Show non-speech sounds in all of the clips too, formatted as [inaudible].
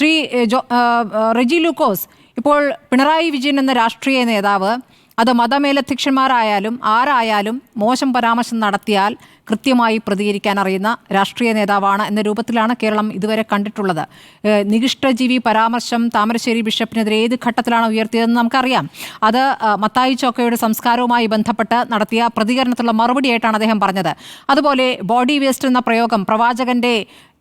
ശ്രീ റെജി ലൂക്കോസ് ഇപ്പോൾ പിണറായി വിജയൻ എന്ന രാഷ്ട്രീയ നേതാവ് അത് മതമേലധ്യക്ഷന്മാരായാലും ആരായാലും മോശം പരാമർശം നടത്തിയാൽ കൃത്യമായി പ്രതികരിക്കാൻ അറിയുന്ന രാഷ്ട്രീയ നേതാവാണ് എന്ന രൂപത്തിലാണ് കേരളം ഇതുവരെ കണ്ടിട്ടുള്ളത്. നികിഷ്ടജീവി പരാമർശം താമരശ്ശേരി ബിഷപ്പിനെതിരെ ഏത് ഘട്ടത്തിലാണ് ഉയർത്തിയതെന്ന് നമുക്കറിയാം. അത് മത്തായി ചോക്കയുടെ സംസ്കാരവുമായി ബന്ധപ്പെട്ട് നടത്തിയ പ്രതികരണത്തിലുള്ള മറുപടിയായിട്ടാണ് അദ്ദേഹം പറഞ്ഞത്. അതുപോലെ ബോഡി വേസ്റ്റ് എന്ന പ്രയോഗം പ്രവാചകന്റെ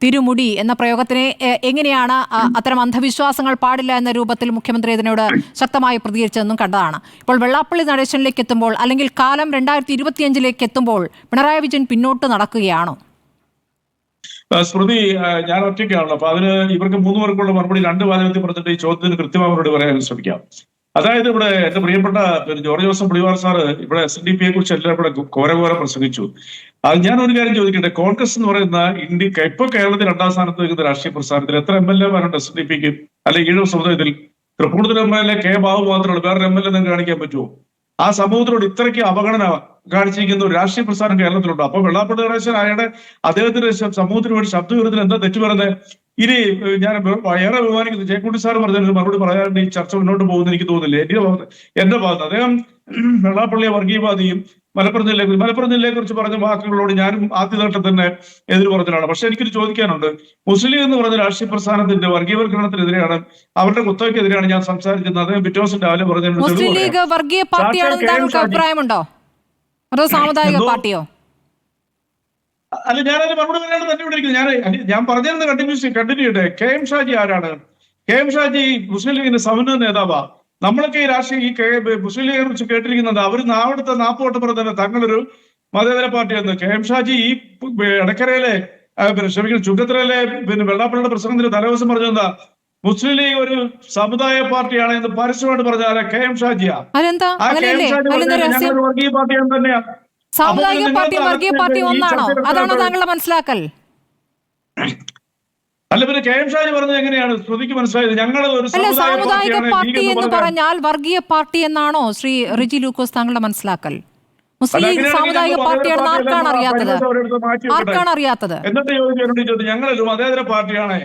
തിരുമുടി എന്ന പ്രയോഗത്തിനെ എങ്ങനെയാണ് അത്തരം അന്ധവിശ്വാസങ്ങൾ പാടില്ല എന്ന രൂപത്തിൽ മുഖ്യമന്ത്രി ഇതിനോട് ശക്തമായി പ്രതികരിച്ചതെന്നും കണ്ടതാണ്. ഇപ്പോൾ വെള്ളാപ്പള്ളി നടേശനിലേക്ക് എത്തുമ്പോൾ അല്ലെങ്കിൽ കാലം രണ്ടായിരത്തി ഇരുപത്തിയഞ്ചിലേക്ക് എത്തുമ്പോൾ പിണറായി വിജയൻ പിന്നോട്ട് നടക്കുകയാണോ? സ്മൃതി ഞാൻ ഒറ്റയ്ക്കാണല്ലോ. അപ്പൊ അതിന് ഇവർക്ക് മൂന്ന് പേർക്കുള്ള മറുപടി രണ്ട് വാചകത്തിൽ പറഞ്ഞിട്ട് ഈ ചോദ്യത്തിന് കൃത്യമായി മറുപടി പറയാൻ ശ്രമിക്കാം. അതായത് ഇവിടെ എന്റെ പ്രിയപ്പെട്ട ജോർജ് ജോസഫ് പുളിവാർ സാറ് ഇവിടെ എസ് എൻ ഡി പിയെ കുറിച്ച് എല്ലാം ഇവിടെ ഘോരഘോരം പ്രസംഗിച്ചു. ഞാൻ ഒരു കാര്യം ചോദിക്കട്ടെ? കോൺഗ്രസ് എന്ന് പറയുന്ന ഇന്ത്യ ഇപ്പൊ കേരളത്തിൽ രണ്ടാം സ്ഥാനത്ത് നിൽക്കുന്ന രാഷ്ട്രീയ പ്രസ്ഥാനത്തിൽ എത്ര എം എൽ എമാരുണ്ട് എസ് ഡി പിക്ക് അല്ലെങ്കിൽ ഈഴവ സമുദായത്തിൽ? Thrippunithura M L A K Babu മാത്രമേ ഉള്ളൂ വേറെ എം എൽ എ കാണിക്കാൻ പറ്റുമോ? ആ സമൂഹത്തിനോട് ഇത്രയ്ക്ക് അവഗണന കാണിച്ചിരിക്കുന്ന ഒരു രാഷ്ട്രീയ പ്രസ്ഥാനം കേരളത്തിലുണ്ട്. അപ്പൊ വെള്ളാപ്പള്ളി ഗണേശൻ അയാളുടെ അദ്ദേഹത്തിന്റെ സമൂഹത്തിന് വേണ്ടി ശബ്ദം ഉയർത്തിൽ എന്താ തെറ്റു പറയുന്നത്? ഇനി ഞാൻ ഏറെ ബഹുമാനിക്കുന്നു ജയക്കുട്ടി സാർ പറഞ്ഞത് മറുപടി പറയാറുണ്ട് ഈ ചർച്ച മുന്നോട്ട് പോകുന്ന എനിക്ക് തോന്നുന്നില്ല. എന്റെ എന്റെ ഭാഗത്ത് അദ്ദേഹം വെള്ളാപ്പള്ളിയെ വർഗീയവാദിയും മലപ്പുറം ജില്ലയെ കുറിച്ച് മലപ്പുറം ജില്ലയെ കുറിച്ച് പറഞ്ഞ വാക്കുകളോട് ഞാനും ആദ്യഘട്ടം തന്നെ എതിര് പറഞ്ഞതാണ് പക്ഷെ എനിക്കൊരു ചോദിക്കാനുണ്ട്. മുസ്ലിം എന്ന് പറഞ്ഞ രാഷ്ട്രീയ പ്രസ്ഥാനത്തിന്റെ വർഗീയവൽക്കരണത്തിനെതിരെയാണ് അവരുടെ കുത്തകയ്ക്കെതിരെയാണ് ഞാൻ സംസാരിക്കുന്നത്. അദ്ദേഹം പിറ്റേ ദിവസം രാവിലെ സാമുദായിക? പാർട്ടിയോ? അല്ല ഞാനത് മറുപടി പറയാണ്ട് തന്നെ വിളിക്കുന്നത് ഞാൻ ഞാൻ പറഞ്ഞിരുന്ന കണ്ടിന്യൂസ് കണ്ടിന്യൂ ചെയ്യട്ടെ. കെ എം ഷാജി ആരാണ്? കെ എം ഷാജി മുസ്ലിം ലീഗിന്റെ സമന്വയ നേതാവാ. നമ്മളൊക്കെ ഈ രാഷ്ട്രീയ ഈ മുസ്ലിം ലീഗിനെ കുറിച്ച് കേട്ടിരിക്കുന്നത് അവർ നാവിടുത്തെ നാപ്പോട്ട് തന്നെ തങ്ങളൊരു മതേതര പാർട്ടിയായിരുന്നു. കെ. എം. ഷാജി ഈ ഇടക്കരയിലെ ക്ഷമിക്കണം ചുങ്കത്തരയിലെ പിന്നെ വെള്ളാപ്പള്ളിയുടെ പ്രസംഗത്തിന് തലേദിവസം പറഞ്ഞെന്താ മുസ്ലിം ലീഗ് ഒരു സമുദായ പാർട്ടിയാണ് എന്ന് പരസ്യമായിട്ട് പറഞ്ഞ ആരാ? കെ. എം. ഷാജിയാ. വർഗീയ പാർട്ടിയാണ് തന്നെയാ. സാമുദായിക അപ്പോൾ പാർട്ടി നിങ്ങൾ വർഗീയ പാർട്ടി ഒന്നാണോ? അതാണോ താങ്കളുടെ മനസ്സിലാക്കൽ? അല്ല പിന്നെ കെ എം ഷാജി പറഞ്ഞത് എങ്ങനെയാണ്? ശ്രുതിക്ക് മനസ്സിലായത് ഞങ്ങളത് ഒരു സാമുദായിക പാർട്ടി എന്ന് പറഞ്ഞാൽ വർഗീയ പാർട്ടി എന്നാണോ ശ്രീ റിജി ലൂക്കോസ് താങ്കളുടെ മനസ്സിലാക്കൽ? മുസ്ലിം സാമുദായിക പാർട്ടിയാണെന്ന് ആർക്കാണ് അറിയാത്തത്. ആർക്കാണ് അറിയാത്തത്? എന്നിട്ട് ചോദിച്ചു ചോദിച്ചു ഞങ്ങളൊരു മതേതര പാർട്ടിയാണ്.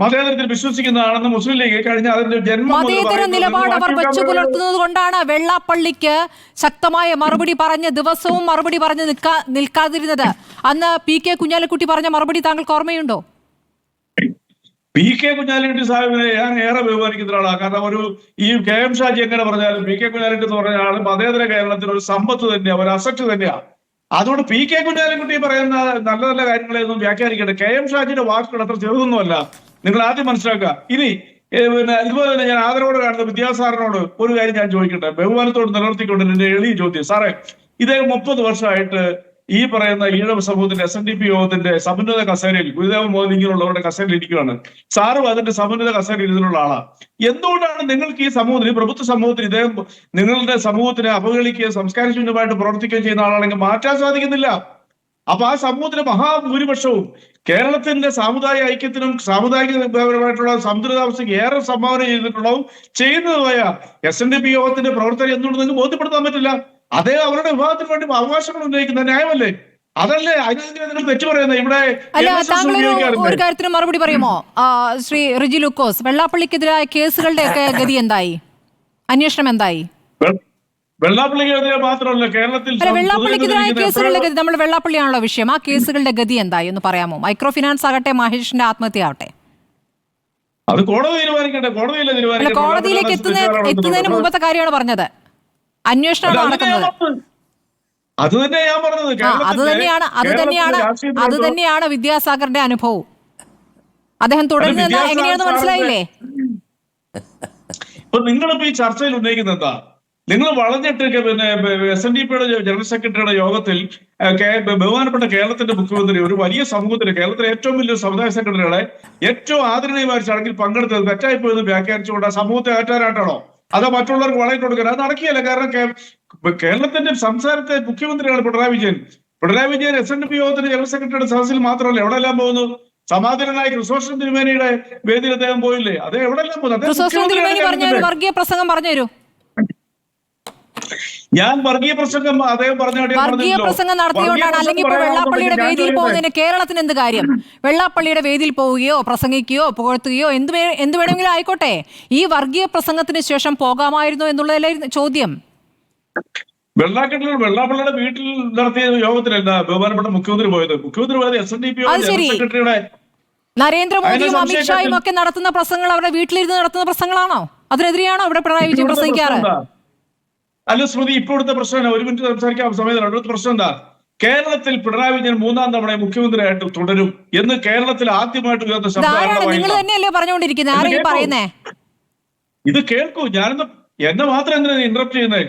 മതേതരത്തിൽ വിശ്വസിക്കുന്നതാണെന്ന് മുസ്ലിം ലീഗ് കഴിഞ്ഞ അതിന്റെ ജന്മം മതേതര നിലപാട് അവർ വെച്ചു പുലർത്തുന്നത് കൊണ്ടാണ് വെള്ളാപ്പള്ളിക്ക് ശക്തമായ മറുപടി പറഞ്ഞ് ദിവസവും മറുപടി പറഞ്ഞ് നിൽക്കാതിരുന്നത്. അന്ന് പി കെ കുഞ്ഞാലിക്കുട്ടി പറഞ്ഞ മറുപടി താങ്കൾക്ക് ഓർമ്മയുണ്ടോ? പി കെ കുഞ്ഞാലിക്കുട്ടി സാഹിബിനെ ഞാൻ ഏറെ ബഹുമാനിക്കുന്ന ഒരാളാണ് കാരണം ഒരു ഈ കെ എം ഷാജി എങ്ങനെ പറഞ്ഞാലും പി കെ കുഞ്ഞാലിക്കുട്ടി എന്ന് പറഞ്ഞ ആളും മതേതര കേരളത്തിന് ഒരു സമ്പത്ത് തന്നെയാണ് ഒരു അസറ്റ് തന്നെയാണ് അതുകൊണ്ട് പി കെ കുഞ്ഞാലിക്കുട്ടി പറയുന്ന നല്ല നല്ല കാര്യങ്ങളെയൊന്നും വ്യാഖ്യാനിക്കട്ടെ കെ എം ഷാജിയുടെ വാക്കുകൾ അത്ര ചെറുതൊന്നുമല്ല. നിങ്ങൾ ആദ്യം മനസ്സിലാക്കുക. ഇനി പിന്നെ ഇതുപോലെ തന്നെ ഞാൻ ആദരവോട് കാണുന്ന വിദ്യാസാറിനോട് ഒരു കാര്യം ഞാൻ ചോദിക്കട്ടെ. ബഹുമാനത്തോട് നിലനിർത്തിക്കൊണ്ട് എന്റെ എളിയ ചോദ്യം. സാറേ ഇദ്ദേഹം മുപ്പത് വർഷമായിട്ട് ഈ പറയുന്ന ഈഴവ സമൂഹത്തിന്റെ എസ് എൻ ഡി പി യോഗത്തിന്റെ സമുന്നത കസേരയിൽ ഗുരുദേവ മോദി ഇങ്ങനെയുള്ളവരുടെ കസേരയിൽ ഇരിക്കുകയാണ് സാറും അതിന്റെ സമന്വിത കസേരയിൽ ഇതിനുള്ള ആളാ. എന്തുകൊണ്ടാണ് നിങ്ങൾക്ക് ഈ സമൂഹത്തിന് ഈ പ്രഭുത്വ സമൂഹത്തിന് ഇദ്ദേഹം നിങ്ങളുടെ സമൂഹത്തിനെ അവഹേളിക്കുകയും സംസ്കാരശൂന്യമായിട്ട് പ്രവർത്തിക്കുകയും ചെയ്യുന്ന ആളാണെങ്കിൽ മാറ്റാൻ സാധിക്കുന്നില്ല. അപ്പൊ ആ സമൂഹത്തിന്റെ മഹാഭൂരിപക്ഷവും കേരളത്തിന്റെ സാമുദായിക ഐക്യത്തിനും സാമുദായികപരമായിട്ടുള്ള സമുദ്രതാവസ്ഥയ്ക്ക് ഏറെ സംഭാവന ചെയ്തിട്ടുള്ളതും ചെയ്യുന്നതുമായ എസ് എൻ ഡി പി യോഗത്തിന്റെ പ്രവർത്തനം എന്തുകൊണ്ട് നിങ്ങൾക്ക് ബോധ്യപ്പെടുത്താൻ പറ്റില്ല. അതേ അവരുടെ വിഭാഗത്തിന് വേണ്ടി അവകാശങ്ങൾ ഉന്നയിക്കുന്ന ന്യായമല്ലേ? അതല്ലേ? അതിനെതിരെ നിങ്ങൾ തെറ്റു പറയുന്നത്? ഇവിടെ അല്ല NSS താങ്കൾ ഒരു-? കാര്യത്തിന് മറുപടി പറയുമോ? ശ്രീ റിജി ലൂക്കോസ് വെള്ളാപ്പള്ളിക്കെതിരായ കേസുകളുടെ ഒക്കെ [laughs] ഗതി എന്തായി? അന്വേഷണം എന്തായി? വെള്ളാപ്പള്ളിക്കെതിരെ മാത്രമല്ല കേരളത്തിൽ വെള്ളാപ്പള്ളിക്കെതിരായ കേസുകളുടെ ഗതി നമ്മൾ വെള്ളാപ്പള്ളിയാണല്ലോ വിഷയം. ആ കേസുകളുടെ ഗതി എന്തായി? എന്ന് പറയാമോ? മൈക്രോ ഫിനാൻസ് ആകട്ടെ മഹേഷിന്റെ ആത്മഹത്യ ആവട്ടെ അത് കോടതി തീരുമാനിക്കട്ടെ കോടതിയിലെ അല്ല കോടതിയിലേക്ക് എത്തുന്ന എത്തുന്നതിന് മുമ്പത്തെ കാര്യമാണ് പറഞ്ഞത്. അത് നടക്കുന്നത്. അത് തന്നെ ഞാൻ പറഞ്ഞത്. അത് തന്നെയാണ് അത് തന്നെയാണ് അത് തന്നെയാണ് വിദ്യാസാഗറിന്റെ അനുഭവം. അദ്ദേഹം തുടർന്ന് വിദ്യാസാഗർ എങ്ങനെയാണെന്ന് മനസ്സിലായില്ലേ? ഇപ്പൊ നിങ്ങളിപ്പോ ഈ ചർച്ചയിൽ ഉന്നയിക്കുന്നത് എന്താ? നിങ്ങൾ വളഞ്ഞിട്ട് പിന്നെ എസ് എൻ ഡി പിയുടെ ജനറൽ സെക്രട്ടറിയുടെ യോഗത്തിൽ ബഹുമാനപ്പെട്ട കേരളത്തിന്റെ മുഖ്യമന്ത്രി ഒരു വലിയ സമൂഹത്തിന് കേരളത്തിലെ ഏറ്റവും വലിയ സമുദായ സെക്രട്ടറിയുടെ ഏറ്റവും ആദരണീയമായ ചടങ്ങിൽ പങ്കെടുത്തത് തെറ്റായി പോയെന്ന് വ്യാഖ്യാനിച്ചുകൊണ്ട് ആ സമൂഹത്തെ ആറ്റാനായിട്ടാണോ അതോ മറ്റുള്ളവർക്ക് വളയിട്ട് കൊടുക്കണം അത് നടക്കുകയല്ല. കാരണം കേരളത്തിന്റെ സംസ്ഥാനത്തെ മുഖ്യമന്ത്രിയാണ് Pinarayi Vijayan. Pinarayi Vijayan S N D P യോഗത്തിന്റെ ജനറൽ സെക്രട്ടറിയുടെ സദസ്സിൽ മാത്രമല്ല എവിടെല്ലാം പോകുന്നു? സമാധാനനായ ക്രിസോസ്റ്റം തിരുമേനിയുടെ വേദിയിൽ അദ്ദേഹം പോയില്ലേ? അത് എവിടെല്ലാം പോകുന്നു. വർഗീയ പ്രസംഗം പറഞ്ഞു തരൂ. ഞാൻ വർഗീയ പ്രസംഗം അദ്ദേഹം ഞാൻ വർഗീയ പ്രസംഗം നടത്തിയോണ്ടാണ് അല്ലെങ്കിൽ ഇപ്പോൾ വെള്ളാപ്പള്ളിയുടെ വേദിയിൽ പോകുന്നതിന് കേരളത്തിന് എന്ത് കാര്യം? വെള്ളാപ്പള്ളിയുടെ വേദിയിൽ പോവുകയോ പ്രസംഗിക്കുകയോ പുകഴ്ത്തുകയോ എന്ത് എന്ത് വേണമെങ്കിലും ആയിക്കോട്ടെ. ഈ വർഗീയ പ്രസംഗത്തിന് ശേഷം പോകാമായിരുന്നു എന്നുള്ളതല്ലായിരുന്നു ചോദ്യം? വെള്ളാക്കെട്ടിൽ വെള്ളാപ്പള്ളിയുടെ വീട്ടിൽ നടത്തിയ യോഗത്തിലല്ല ബഹുമാനപ്പെട്ട മുഖ്യമന്ത്രി പോയത്. മുഖ്യമന്ത്രി പോയത് എസ് എൻ ഡി പി സെക്രട്ടറിയുടെ നരേന്ദ്രമോദിയും അമിത്ഷായും ഒക്കെ നടത്തുന്ന പ്രസംഗങ്ങൾ അവരുടെ വീട്ടിലിരുന്ന് നടത്തുന്ന പ്രസംഗങ്ങളാണോ? അതിനെതിരെയാണോ ഇവിടെ പിണറായി വിജയൻ പ്രസംഗിക്കാറ്? അല്ല സ്മൃതി ഇപ്പോഴത്തെ പ്രശ്നം? ഒരു മിനിറ്റ് സംസാരിക്കാൻ സമയത്തില്ല ഇവിടുത്തെ പ്രശ്നം എന്താ? കേരളത്തിൽ പിണറായി വിജയൻ മൂന്നാം തവണ മുഖ്യമന്ത്രിയായിട്ട് തുടരും എന്ന് കേരളത്തിൽ ആദ്യമായിട്ട് ഉയർന്ന ശബ്ദം. ഇത് കേൾക്കൂ. ഞാനെന്ന് എന്നെ മാത്രം എന്തിനാ ഇന്ററപ്റ്റ് ചെയ്യുന്നത്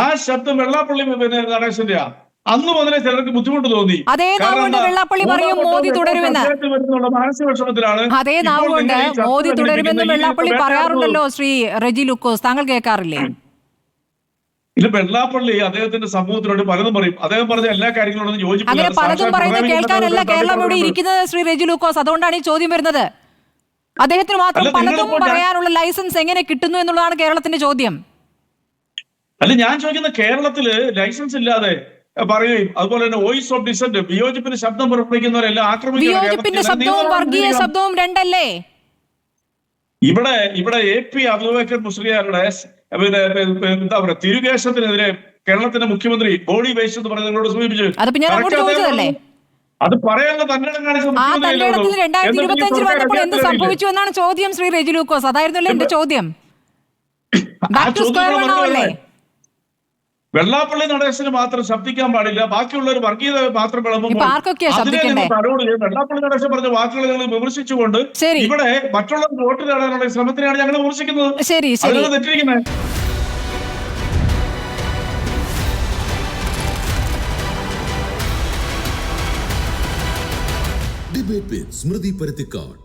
ആ ശബ്ദം വെള്ളാപ്പള്ളി പിന്നെ നടേശന്റെയാ. അന്ന് മുതലേ ചിലർക്ക് ബുദ്ധിമുട്ട് തോന്നി? വെള്ളാപ്പള്ളി പറയും മോദി തുടരുമെന്ന്. അതേ മോദി തുടരുമെന്ന് വെള്ളാപ്പള്ളി പറയാറുണ്ടല്ലോ ശ്രീ റെജി ലുക്കോസ്. താങ്കൾ കേൾക്കാറില്ലേ? ഇല്ല വെള്ളാപ്പള്ളി അദ്ദേഹത്തിന്റെ സമൂഹത്തിനോട് പലതും പറയും. അദ്ദേഹം പറഞ്ഞ എല്ലാ കാര്യങ്ങളോടും യോജിപ്പില്ല. പലതും പറയുന്നത് കേൾക്കാനല്ല കേരളം ഇവിടെ ഇരിക്കുന്നത് ശ്രീ റെജി ലൂക്കോസ്. അതുകൊണ്ടാണ് ഈ ചോദ്യം വരുന്നത്. അദ്ദേഹത്തിന് മാത്രം അല്ല, പലതും ഞാൻ- പറയാനുള്ള ലൈസൻസ് എങ്ങനെ കിട്ടുന്നു എന്നുള്ളതാണ് കേരളത്തിന്റെ ചോദ്യം. അല്ല ഞാൻ ചോദിക്കുന്ന കേരളത്തിൽ ലൈസൻസ് ഇല്ലാതെ പറയുകയും അതുപോലെ തന്നെ വോയിസ് ഓഫ് ഡിസന്റ് വിയോജിപ്പിന് ശബ്ദം പുറപ്പെടുവിക്കുന്നവരെല്ലാം ആക്രമിക്കുന്ന വിയോജിപ്പിന്റെ. ശബ്ദവും വർഗീയ. ശബ്ദവും രണ്ടല്ലേ? ഇവിടെ ഇവിടെ എ പി അബ്ദുൾ മുസ്ലിയാരുടെ പിന്നെ എന്താ പറയുക? തിരുകേശത്തിനെതിരെ കേരളത്തിന്റെ മുഖ്യമന്ത്രി ബോഡി വേസ്റ്റ് എന്ന് പറഞ്ഞ നിങ്ങളോട് സൂചിപ്പിച്ചു. അത് പറയാനുള്ള തന്നിടം കാണിച്ച ആ മുഖ്യമന്ത്രിയല്ലേ തന്റെ ഇടത്തിൽ രണ്ടായിരത്തി ഇരുപത്തി അഞ്ചിൽ വന്നപ്പോൾ എന്ത് സംഭവിച്ചു എന്നാണ് ചോദ്യം ശ്രീ റെജി ലൂക്കോസ് അതായിരുന്നല്ലോ എന്റെ ചോദ്യം? ആ ബാക്ക് ടു ചോദ്യം സ്ക്വയർ വൺ ആവല്ലേ? പറയണ്ടേ? വെള്ളാപ്പള്ളി നടേശന് മാത്രം ശബ്ദിക്കാൻ പാടില്ല ബാക്കിയുള്ളവർ വർഗീയത മാത്രം വിളമ്പുമ്പോൾ ഇപ്പൊ ആർക്കൊക്കെയാ അതിനെ ശബ്ദിക്കണ്ടേ? നിങ്ങൾ തലോട് ചെയ്യും. വെള്ളാപ്പള്ളി നടേശൻ പറഞ്ഞ വാക്കുകൾ നിങ്ങൾ വിമർശിച്ചുകൊണ്ട് ശരി. ഇവിടെ മറ്റുള്ളവർ വോട്ട് നേടാനുള്ള ശ്രമത്തിനാണ് ഞങ്ങൾ വിമർശിക്കുന്നത് ശരി ശരി അതിനാണ് തെറ്റിരിക്കുന്നത് ഡിബേറ്റ് സ്മൃതി പരുത്തിക്കാട്